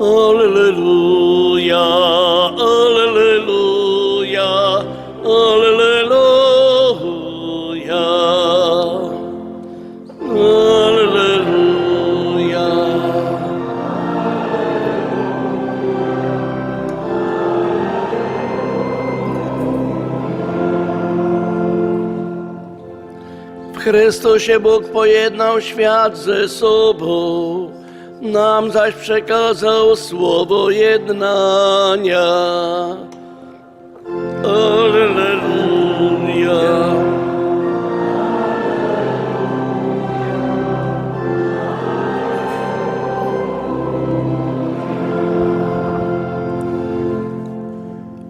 Alleluja, Alleluja, Alleluja, Alleluja. W Chrystusie Bóg pojednał świat ze sobą, nam zaś przekazał słowo jednania. Alleluja.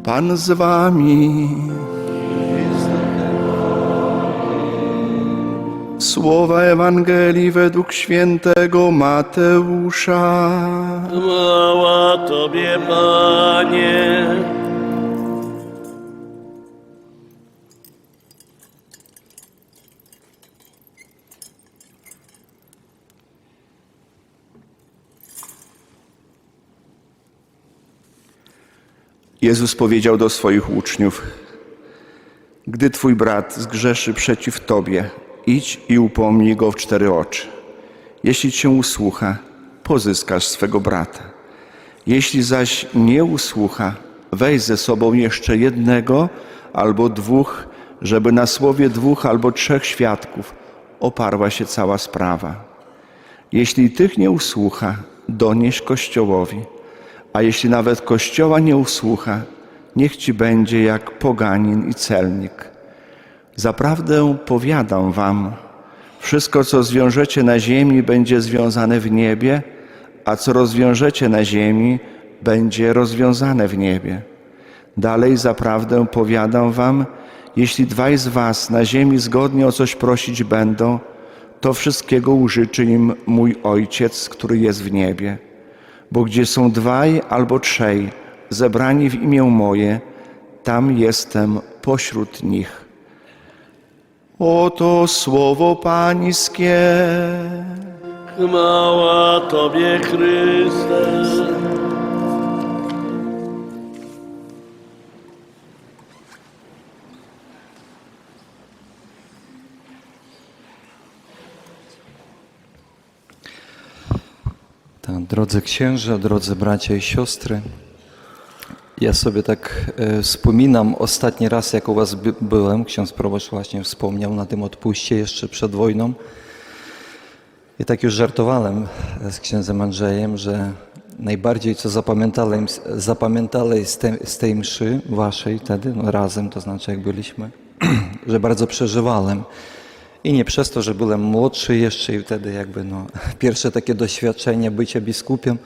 Pan z wami. Słowa Ewangelii według świętego Mateusza. Chwała Tobie, Panie. Jezus powiedział do swoich uczniów: Gdy twój brat zgrzeszy przeciw tobie, idź i upomnij go w cztery oczy. Jeśli cię usłucha, pozyskasz swego brata. Jeśli zaś nie usłucha, weź ze sobą jeszcze jednego albo dwóch, żeby na słowie dwóch albo trzech świadków oparła się cała sprawa. Jeśli tych nie usłucha, donieś Kościołowi, a jeśli nawet Kościoła nie usłucha, niech ci będzie jak poganin i celnik. Zaprawdę powiadam wam, wszystko co zwiążecie na ziemi będzie związane w niebie, a co rozwiążecie na ziemi będzie rozwiązane w niebie. Dalej zaprawdę powiadam wam, jeśli dwaj z was na ziemi zgodnie o coś prosić będą, to wszystkiego użyczy im mój Ojciec, który jest w niebie. Bo gdzie są dwaj albo trzej zebrani w imię moje, tam jestem pośród nich. Oto słowo Pańskie. Chwała Tobie, Chryste. Tak, drodzy księża, drodzy bracia i siostry, ja sobie tak e, wspominam ostatni raz, jak u was by, byłem, ksiądz proboszcz właśnie wspomniał na tym odpuście jeszcze przed wojną. I tak już żartowałem e, z księdzem Andrzejem, że najbardziej co zapamiętałem, zapamiętałem z, tej, z tej mszy waszej wtedy, no razem, to znaczy jak byliśmy, że bardzo przeżywałem. I nie przez to, że byłem młodszy jeszcze i wtedy jakby no, pierwsze takie doświadczenie bycia biskupiem,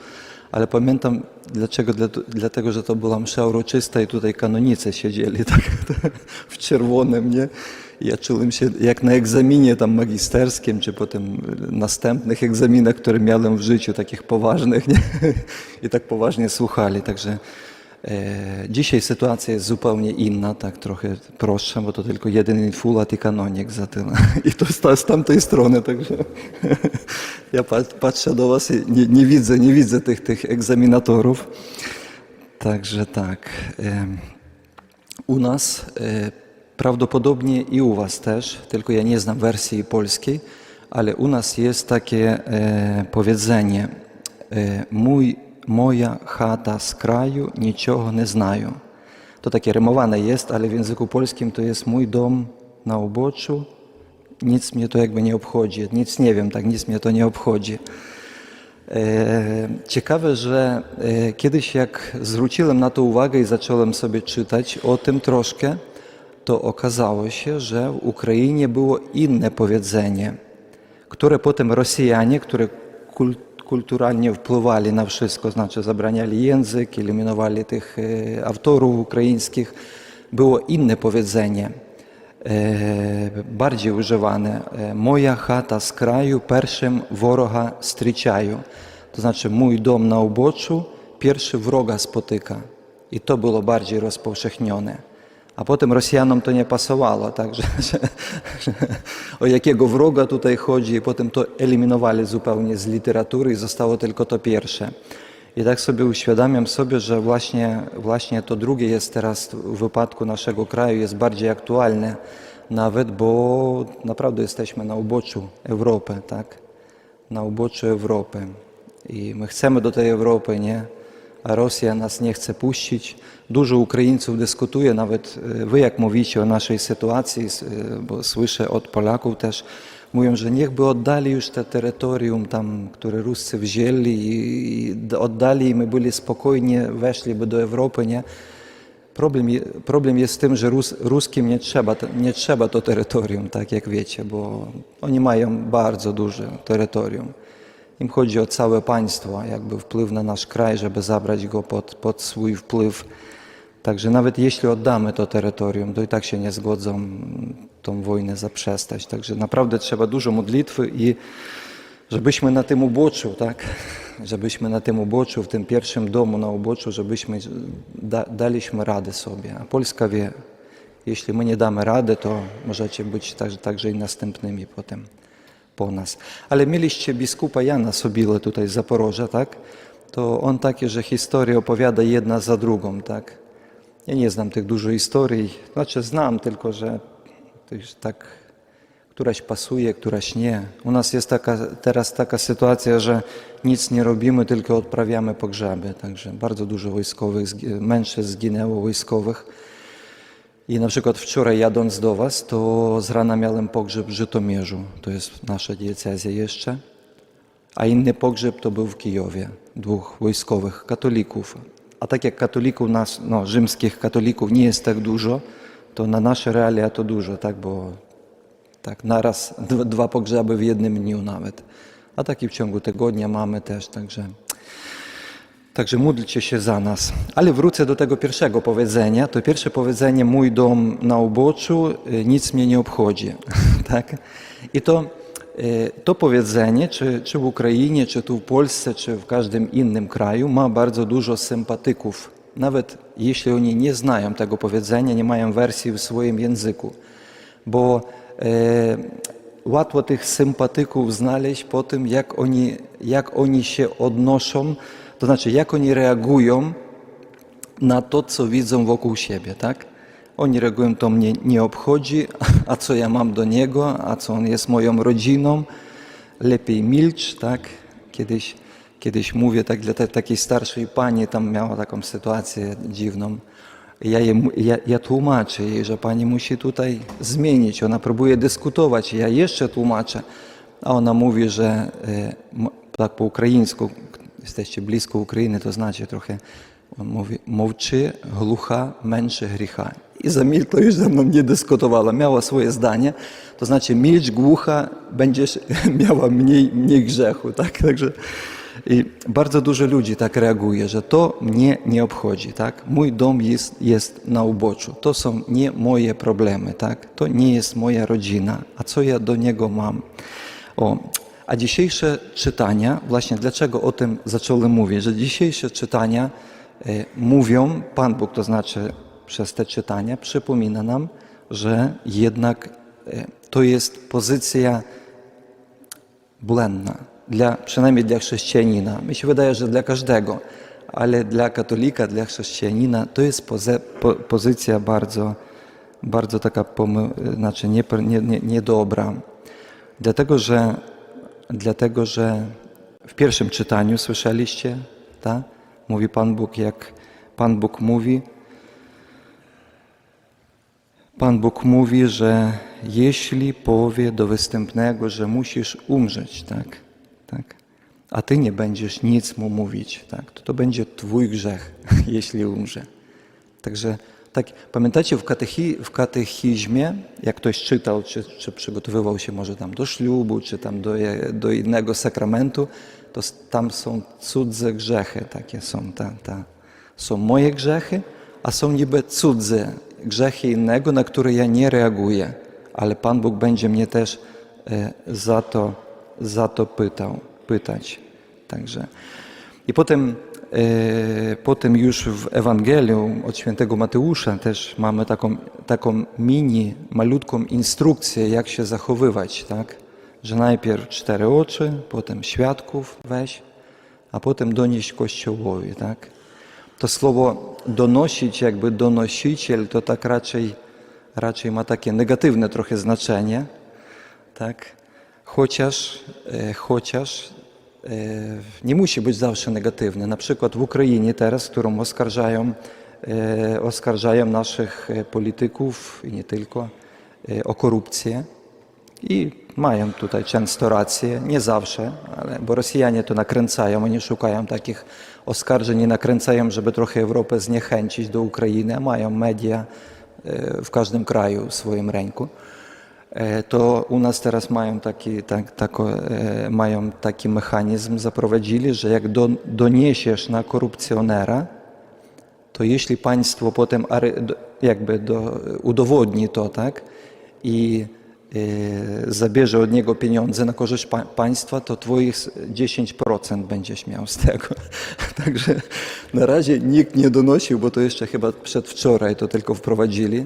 ale pamiętam dlaczego, Dla- dlatego, że to była msza uroczysta i tutaj kanonice siedzieli tak, w czerwonym, nie? Ja czułem się jak na egzaminie tam magisterskim, czy potem następnych egzaminach, które miałem w życiu, takich poważnych, nie? I tak poważnie słuchali, także Dzisiaj sytuacja jest zupełnie inna, tak trochę prostsza, bo to tylko jeden infulat i kanonik za tyle. I to z, ta- z tamtej strony, także ja pat- patrzę do was i nie, nie widzę, nie widzę tych, tych egzaminatorów. Także tak. U nas e, prawdopodobnie i u was też, tylko ja nie znam wersji polskiej, ale u nas jest takie e, powiedzenie e, mój, moja chata z kraju, niczego nie znają. To takie rymowane jest, ale w języku polskim to jest mój dom na uboczu, nic mnie to jakby nie obchodzi, nic nie wiem, tak nic mnie to nie obchodzi. E, Ciekawe, że e, kiedyś jak zwróciłem na to uwagę i zacząłem sobie czytać o tym troszkę, to okazało się, że w Ukrainie było inne powiedzenie, które potem Rosjanie, które kul- znaczy zabraniali język, eliminowali tych e, autorów ukraińskich, było inne powiedzenie e, bardziej używane. E, Moja chata z kraju, pierwszym wroga zустрічаю. To znaczy mój dom na uboczu, pierwszy wroga spotyka. I to było bardziej rozpowszechnione. A potem Rosjanom to nie pasowało, tak, że, o jakiego wroga tutaj chodzi, i potem to eliminowali zupełnie z literatury i zostało tylko to pierwsze. I tak sobie uświadamiam sobie, że właśnie, właśnie to drugie jest teraz w wypadku naszego kraju jest bardziej aktualne nawet, bo naprawdę jesteśmy na uboczu Europy, tak? Na uboczu Europy. I my chcemy do tej Europy, nie? A Rosja nas nie chce puścić. Dużo Ukraińców dyskutuje, nawet e, wy jak mówicie o naszej sytuacji, e, bo słyszę od Polaków też, mówią, że niech by oddali już te terytorium tam, które Ruscy wzięli i, oddali i my byli spokojnie, weszliby do Europy, nie? Problem, problem jest w tym, że Rus, ruskim nie trzeba, nie trzeba to terytorium, tak jak wiecie, bo oni mają bardzo duże terytorium. Im chodzi o całe państwo, jakby wpływ na nasz kraj, żeby zabrać go pod, pod swój wpływ. Także nawet jeśli oddamy to terytorium, to i tak się nie zgodzą tą wojnę zaprzestać. Także naprawdę trzeba dużo modlitwy i żebyśmy na tym uboczu, tak? Żebyśmy na tym uboczu, w tym pierwszym domu na uboczu, żebyśmy da, daliśmy radę sobie. A Polska wie, jeśli my nie damy rady, to możecie być także, także i następnymi potem po nas. Ale mieliście biskupa Jana Sobile tutaj z Zaporoża, tak? To on takie, że historię opowiada jedna za drugą, tak? Ja nie znam tych dużo historii, znaczy znam, tylko że tak któraś pasuje, któraś nie. U nas jest teraz taka sytuacja, że nic nie robimy, tylko odprawiamy pogrzeby. Także bardzo dużo wojskowych, mężczyzn zginęło wojskowych. I na przykład wczoraj jadąc do Was, to z rana miałem pogrzeb w Żytomierzu. To jest nasza diecezja jeszcze. A inny pogrzeb to był w Kijowie. Dwóch wojskowych katolików. A tak jak katolików nas, no, rzymskich katolików nie jest tak dużo, to na nasze realia to dużo, tak, bo tak naraz dwa, pogrzeby w jednym dniu nawet. A taki w ciągu tygodnia mamy też, także Także módlcie się za nas. Ale wrócę do tego pierwszego powiedzenia. To pierwsze powiedzenie, mój dom na uboczu, y, nic mnie nie obchodzi. tak? I to, y, to powiedzenie, czy, czy w Ukrainie, czy tu w Polsce, czy w każdym innym kraju, ma bardzo dużo sympatyków. Nawet jeśli oni nie znają tego powiedzenia, nie mają wersji w swoim języku. Bo e, łatwo tych sympatyków znaleźć po tym, jak oni, jak oni się odnoszą, to znaczy jak oni reagują na to, co widzą wokół siebie, tak? Oni reagują, to mnie nie obchodzi, a co ja mam do niego, a co on jest moją rodziną, lepiej milcz, tak? Kiedyś, kiedyś mówię tak dla takiej starszej pani, tam miała taką sytuację dziwną. Ja, ja, ja tłumaczę jej, że pani musi tutaj zmienić. Ona próbuje dyskutować, ja jeszcze tłumaczę. A ona mówi, że e, tak po ukraińsku, jesteście blisko Ukrainy, to znacie trochę, on mówi, mowczy głucha, męczy grzecha. I Zamilkła już ze mną nie dyskutowała, miała swoje zdanie, to znaczy milcz, głucha, będziesz miała mniej, mniej grzechu, tak? Także i bardzo dużo ludzi tak reaguje, że to mnie nie obchodzi, tak? Mój dom jest, jest na uboczu, to są nie moje problemy, tak? To nie jest moja rodzina, a co ja do niego mam? O, a dzisiejsze czytania, właśnie dlaczego o tym zacząłem mówić, że dzisiejsze czytania e, mówią, Pan Bóg to znaczy przez te czytania przypomina nam, że jednak e, to jest pozycja błędna, dla, przynajmniej dla chrześcijanina. Mi się wydaje, że dla każdego, ale dla katolika, dla chrześcijanina to jest poze, po, pozycja bardzo, bardzo taka znaczy nie, nie, nie, niedobra. Dlatego że, dlatego, że w pierwszym czytaniu słyszeliście, tak? mówi Pan Bóg, jak Pan Bóg mówi, Pan Bóg mówi, że jeśli powie do występnego, że musisz umrzeć, tak, tak, a ty nie będziesz nic mu mówić, tak, to to będzie twój grzech, jeśli umrze. Także tak, pamiętacie w, katechi, w katechizmie, jak ktoś czytał, czy, czy przygotowywał się może tam do ślubu, czy tam do, do innego sakramentu, to tam są cudze grzechy, takie są, ta, ta. są moje grzechy, a są niby cudze grzechy innego, na które ja nie reaguję, ale Pan Bóg będzie mnie też e, za to, za to pytał, pytać. Także. I potem, potem już w Ewangelium od świętego Mateusza też mamy taką, taką mini, malutką instrukcję, jak się zachowywać, tak? Że najpierw cztery oczy, potem świadków weź, a potem donieść Kościołowi, tak? To słowo donosić, jakby donosiciel, to tak raczej, raczej ma takie negatywne trochę znaczenie, tak? Chociaż, e, chociaż e, nie musi być zawsze negatywne. Na przykład w Ukrainie teraz, którą oskarżają, e, oskarżają naszych e, polityków i nie tylko e, o korupcję. I mają tutaj często rację, nie zawsze, ale, bo Rosjanie to nakręcają, oni szukają takich oskarżeń i nakręcają, żeby trochę Europę zniechęcić do Ukrainy, a mają media e, w każdym kraju w swoim ręku. E, To u nas teraz mają taki, tak, tako, e, mają taki mechanizm, zaprowadzili, że jak do, doniesiesz na korupcjonera, to jeśli państwo potem jakby do, udowodni to, tak, i e, zabierze od niego pieniądze na korzyść pa- państwa, to twoich s- 10% będziesz miał z tego. Także na razie nikt nie donosił, bo to jeszcze chyba przedwczoraj to tylko wprowadzili.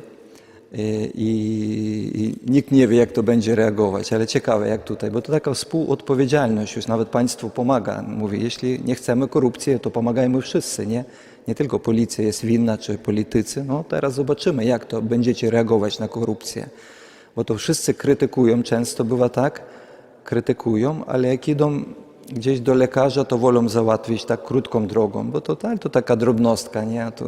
E, I, nikt nie wie, jak to będzie reagować, ale ciekawe jak tutaj, bo to taka współodpowiedzialność, już nawet państwu pomaga. Mówi, jeśli nie chcemy korupcji, to pomagajmy wszyscy, nie? Nie tylko policja jest winna, czy politycy. No teraz zobaczymy, jak to będziecie reagować na korupcję. Bo to wszyscy krytykują, często bywa tak, krytykują, ale jak idą gdzieś do lekarza, to wolą załatwić tak krótką drogą, bo to, tak, to taka drobnostka, nie? A, to,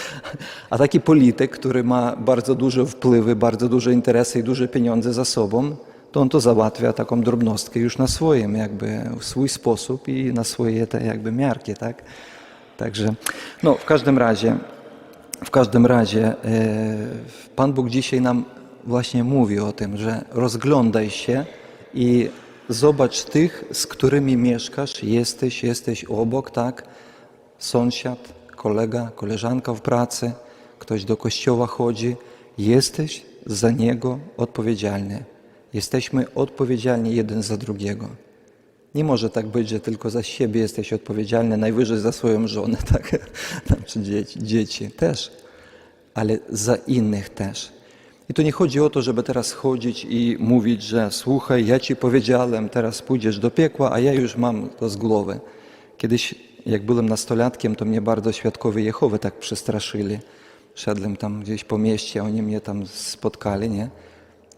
a taki polityk, który ma bardzo duże wpływy, bardzo duże interesy i duże pieniądze za sobą, to on to załatwia taką drobnostkę już na swoim, jakby w swój sposób i na swoje te jakby miarki, tak? Także, no w każdym razie, w każdym razie e, Pan Bóg dzisiaj nam właśnie mówi o tym, że rozglądaj się i zobacz tych, z którymi mieszkasz, jesteś, jesteś obok, tak? Sąsiad, kolega, koleżanka w pracy, ktoś do kościoła chodzi. Jesteś za niego odpowiedzialny. Jesteśmy odpowiedzialni jeden za drugiego. Nie może tak być, że tylko za siebie jesteś odpowiedzialny, najwyżej za swoją żonę, tak? Czy dzieci, dzieci też, ale za innych też. I to nie chodzi o to, żeby teraz chodzić i mówić, że słuchaj, ja ci powiedziałem, teraz pójdziesz do piekła, a ja już mam to z głowy. Kiedyś, jak byłem nastolatkiem, to mnie bardzo świadkowie Jehowy tak przestraszyli. Szedłem tam gdzieś po mieście, oni mnie tam spotkali, nie?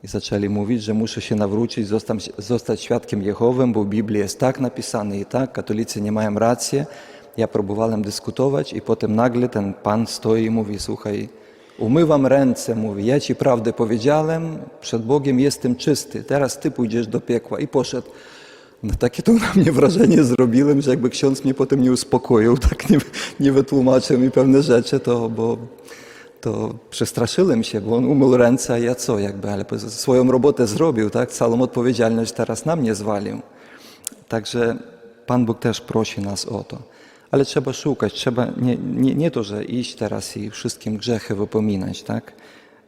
I zaczęli mówić, że muszę się nawrócić, zostać, zostać świadkiem Jehowym, bo w Biblii jest tak napisane i tak, katolicy nie mają racji. Ja próbowałem dyskutować i potem nagle ten pan stoi i mówi, słuchaj, umywam ręce, mówi, ja ci prawdę powiedziałem, przed Bogiem jestem czysty, teraz ty pójdziesz do piekła. I poszedł. No takie to na mnie wrażenie zrobiłem, że jakby ksiądz mnie potem nie uspokoił, tak nie, nie wytłumaczył mi pewne rzeczy, to bo to przestraszyłem się, bo on umył ręce, a ja co jakby, ale swoją robotę zrobił, tak? Całą odpowiedzialność teraz na mnie zwalił. Także Pan Bóg też prosi nas o to. Ale trzeba szukać, trzeba nie, nie, nie to, że iść teraz i wszystkim grzechy wypominać, tak?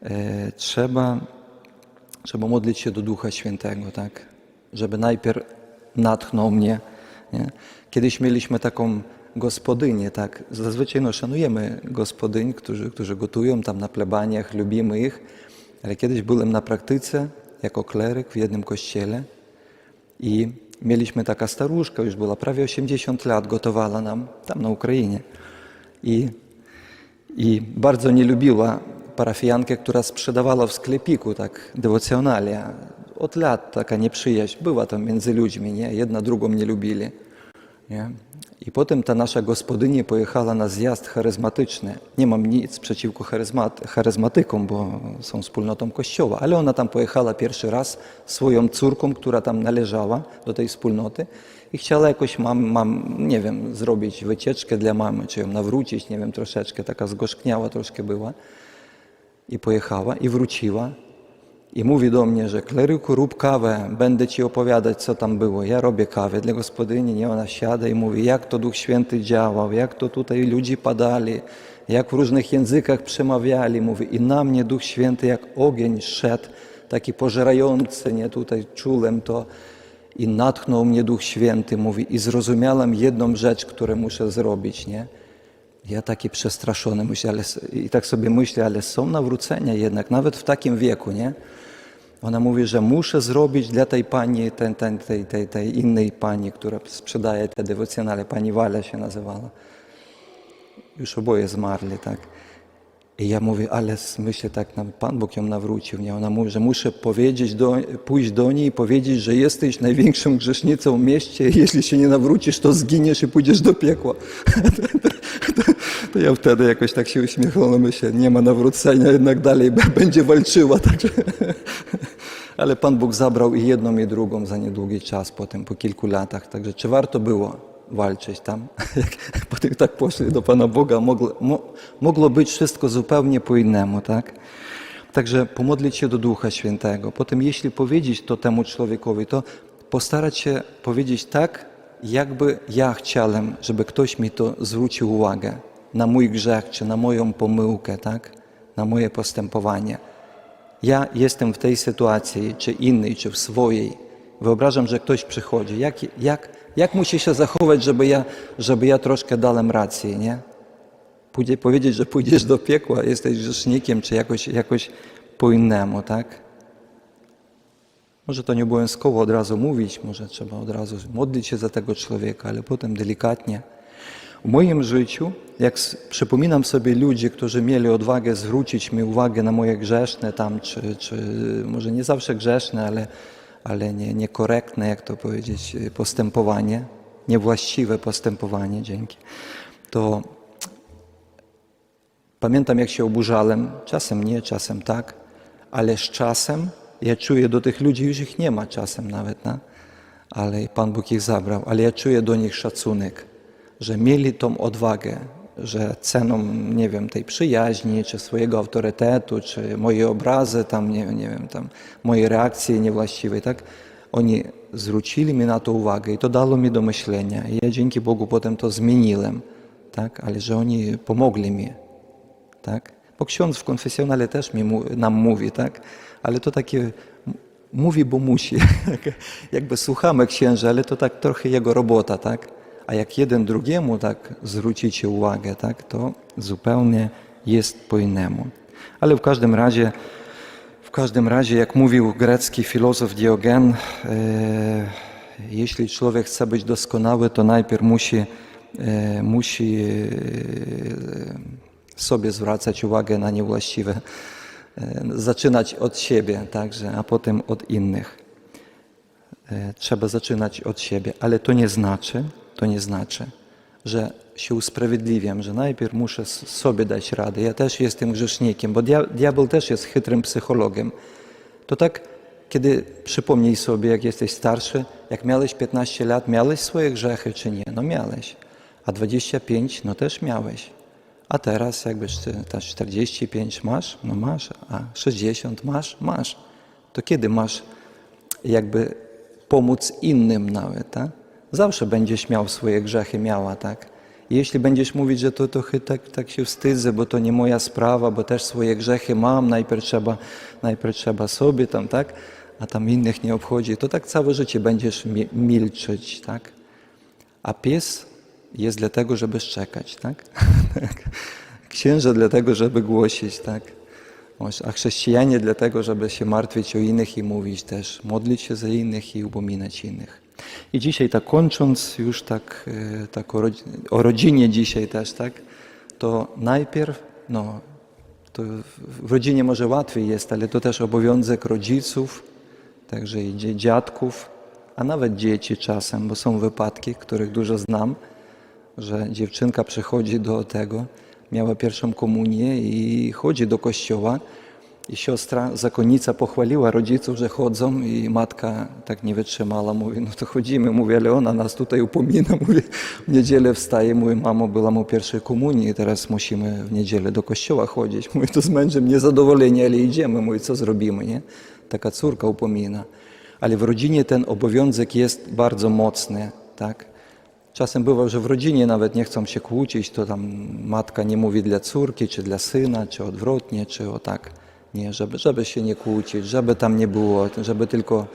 E, trzeba, trzeba modlić się do Ducha Świętego, tak? Żeby najpierw natchnął mnie. Nie? Kiedyś mieliśmy taką gospodynię, tak? Zazwyczaj no, szanujemy gospodyń, którzy, którzy gotują tam na plebaniach, lubimy ich, ale kiedyś byłem na praktyce jako kleryk w jednym kościele i mieliśmy taka staruszka, już była prawie 80 lat, gotowała nam tam na Ukrainie. I, i bardzo nie lubiła parafiankę, która sprzedawała w sklepiku tak dewocjonalia. Od lat taka nieprzyjaźń była tam między ludźmi, nie? Jedna drugą nie lubili. Nie? I potem ta nasza gospodyni pojechała na zjazd charyzmatyczny. Nie mam nic przeciwko charyzmat, charyzmatykom, bo są wspólnotą kościoła, ale ona tam pojechała pierwszy raz swoją córką, która tam należała do tej wspólnoty i chciała jakoś mam, mam, nie wiem, zrobić wycieczkę dla mamy, czy ją nawrócić, nie wiem, troszeczkę, taka zgorzkniała troszkę była. I pojechała i wróciła. I mówi do mnie, że kleryku, rób kawę, będę ci opowiadać, co tam było. Ja robię kawę dla gospodyni, nie ona siada i mówi, jak to Duch Święty działał, jak to tutaj ludzi padali, jak w różnych językach przemawiali. Mówi, i na mnie Duch Święty jak ogień szedł, taki pożerający, nie tutaj czułem to. I natchnął mnie Duch Święty, mówi, i zrozumiałem jedną rzecz, którą muszę zrobić, nie? Ja taki przestraszony myślę, ale, i tak sobie myślę, ale są nawrócenia jednak, nawet w takim wieku, nie? Ona mówi, że muszę zrobić dla tej pani, tej, tej, tej, tej, tej innej pani, która sprzedaje te dewocjonale, pani Walia się nazywała. Już oboje zmarli, tak. I ja mówię, ale myślę tak, Pan Bóg ją nawrócił. Nie? Ona mówi, że muszę powiedzieć do, pójść do niej i powiedzieć, że jesteś największą grzesznicą w mieście jeśli się nie nawrócisz, to zginiesz i pójdziesz do piekła. to, ja wtedy jakoś tak się uśmiechnąłem, myślę, nie ma nawrócenia, jednak dalej będzie walczyła. Także. Ale Pan Bóg zabrał i jedną i drugą za niedługi czas, potem po kilku latach. Także czy warto było walczyć tam? Jak potem tak poszli do Pana Boga, mogło, mo, mogło być wszystko zupełnie po innemu, tak? Także pomodlić się do Ducha Świętego. Potem jeśli powiedzieć to temu człowiekowi, to postarać się powiedzieć tak, jakby ja chciałem, żeby ktoś mi to zwrócił uwagę na mój grzech, czy na moją pomyłkę, tak? Na moje postępowanie ja jestem w tej sytuacji, czy innej, czy w swojej, wyobrażam, że ktoś przychodzi, jak, jak, jak musi się zachować, żeby ja, żeby ja troszkę dałem rację, nie? Pójdzie, powiedzieć, że pójdziesz do piekła, jesteś grzesznikiem, czy jakoś, jakoś po innemu, tak? Może to nie obowiązkowo od razu mówić, może trzeba od razu modlić się za tego człowieka, ale potem delikatnie. W moim życiu, jak przypominam sobie ludzi, którzy mieli odwagę zwrócić mi uwagę na moje grzeszne tam, czy, czy może nie zawsze grzeszne, ale, ale nie, niekorektne, jak to powiedzieć, postępowanie, niewłaściwe postępowanie, dzięki, to pamiętam jak się oburzałem, czasem nie, czasem tak, ale z czasem ja czuję do tych ludzi, już ich nie ma czasem nawet, no? ale Pan Bóg ich zabrał, ale ja czuję do nich szacunek, że mieli tą odwagę, że ceną, nie wiem, tej przyjaźni, czy swojego autorytetu, czy moje obrazy, tam, nie, nie wiem, tam, moje reakcje niewłaściwe, tak? Oni zwrócili mi na to uwagę i to dało mi do myślenia. I ja dzięki Bogu potem to zmieniłem, tak? Ale że oni pomogli mi, tak? Bo ksiądz w konfesjonale też mi, nam mówi, tak? Ale to takie mówi, bo musi. Jakby słuchamy księży, ale to tak trochę jego robota, tak? A jak jeden drugiemu tak zwrócicie uwagę, tak? To zupełnie jest po innemu. Ale w każdym razie, w każdym razie, jak mówił grecki filozof Diogen, e, jeśli człowiek chce być doskonały, to najpierw musi, e, musi e, sobie zwracać uwagę na niewłaściwe, e, zaczynać od siebie, także, a potem od innych. E, Trzeba zaczynać od siebie, ale to nie znaczy, to nie znaczy, że się usprawiedliwiam, że najpierw muszę sobie dać radę. Ja też jestem grzesznikiem, bo dia- diabeł też jest chytrym psychologiem. To tak, kiedy przypomnij sobie, jak jesteś starszy, jak miałeś 15 lat, miałeś swoje grzechy czy nie? No miałeś. A 25, no też miałeś. A teraz jakbyś ty, ta 45 masz? No masz. A 60 masz? Masz. To kiedy masz jakby pomóc innym nawet, tak? Zawsze będziesz miał swoje grzechy, miała, tak? I jeśli będziesz mówić, że to trochę tak, tak się wstydzę, bo to nie moja sprawa, bo też swoje grzechy mam, najpierw trzeba, najpierw trzeba sobie tam, tak? A tam innych nie obchodzi, to tak całe życie będziesz mi- milczeć, tak? A pies jest dlatego, żeby szczekać, tak? Księża dlatego, żeby głosić, tak? A chrześcijanie dlatego, żeby się martwić o innych i mówić też, modlić się za innych i upominać innych. I dzisiaj tak kończąc, już tak, e, tak o, rodzi- o rodzinie dzisiaj też, tak? To najpierw, no, to w- rodzinie może łatwiej jest, ale to też obowiązek rodziców, także i dziadków, a nawet dzieci czasem, bo są wypadki, których dużo znam, że dziewczynka przychodzi do tego, miała pierwszą komunię i chodzi do kościoła i siostra, zakonnica pochwaliła rodziców, że chodzą i matka tak nie wytrzymała, mówi, no to chodzimy, mówi, ale ona nas tutaj upomina, mówi, w niedzielę wstaje, mówi, mamo, była mu pierwszej komunii, teraz musimy w niedzielę do kościoła chodzić, mówi, to z mężem niezadowoleni, ale idziemy, mówi, co zrobimy, nie? Taka córka upomina. Ale w rodzinie ten obowiązek jest bardzo mocny, tak? Czasem bywa, że w rodzinie nawet nie chcą się kłócić, to tam matka nie mówi dla córki, czy dla syna, czy odwrotnie, czy o tak. Nie, żeby, żeby się nie kłócić, żeby tam nie było, żeby tylko...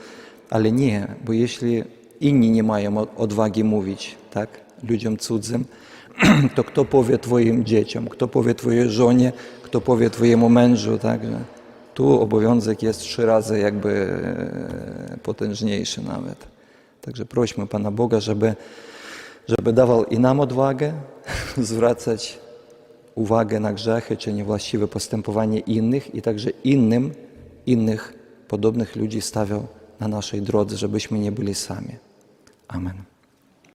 Ale nie, bo jeśli inni nie mają odwagi mówić, tak, ludziom cudzym, to kto powie twoim dzieciom, kto powie twojej żonie, kto powie twojemu mężu, tak, tu obowiązek jest trzy razy jakby e, potężniejszy nawet. Także prośmy Pana Boga, żeby, żeby dawał i nam odwagę zwracać uwagę na grzechy czy niewłaściwe postępowanie innych i także innym, innych podobnych ludzi stawiał na naszej drodze, żebyśmy nie byli sami. Amen.